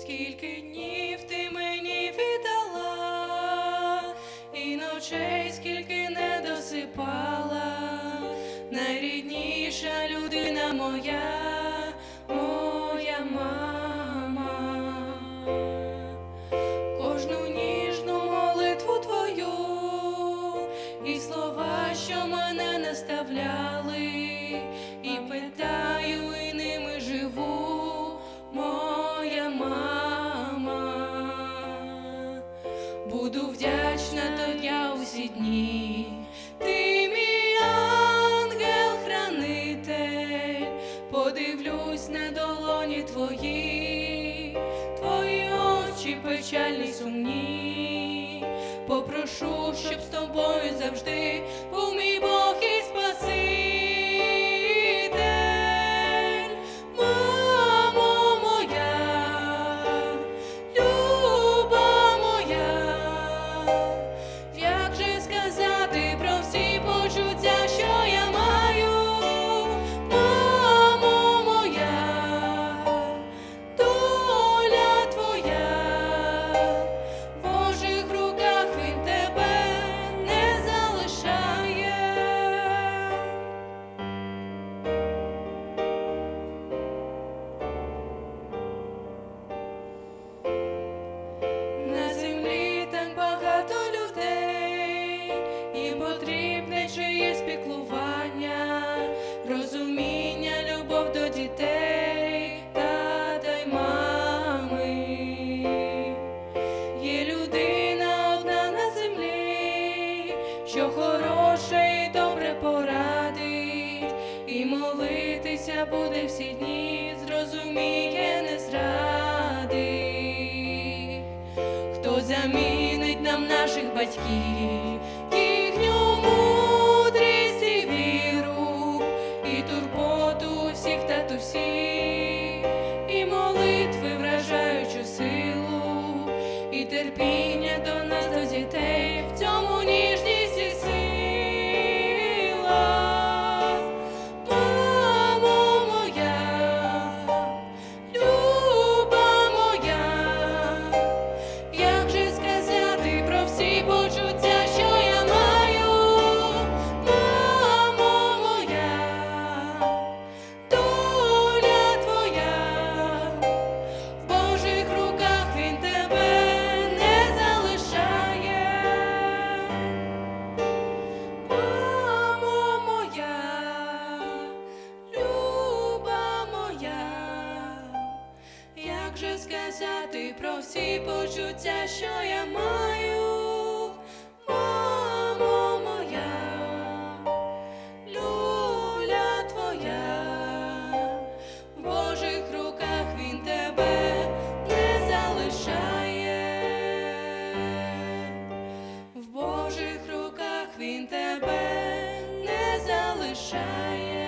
скільки днів ти мені віддала, і ночей скільки не досипала, найрідніша людина моя, моя мама. Кожну ніжну молитву твою і слова, що мене наставляли, подивлюсь на долоні твої, твої очі печальні сумні. Попрошу, щоб з тобою завжди був мій і молитися буде всі дні, зрозуміє, не зрадить. Хто замінить нам наших батьків, їхню мудрість і віру, і турботу всіх татусів, і молитви вражаючу силу, і терпіння про всі почуття, що я маю, моя, люля твоя, в Божих руках він тебе не залишає. В Божих руках він тебе не залишає.